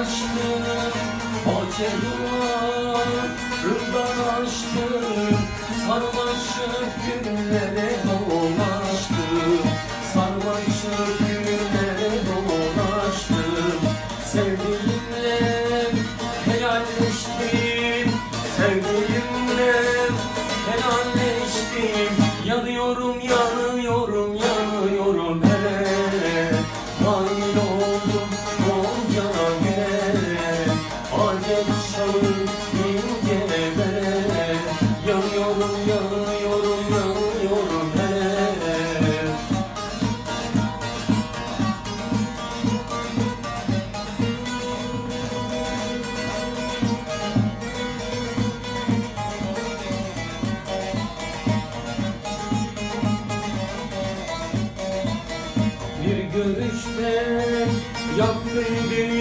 آشنا با چه Yanıyorum, yanıyorum, yanıyorum. Hele Bir görüşte yaktın beni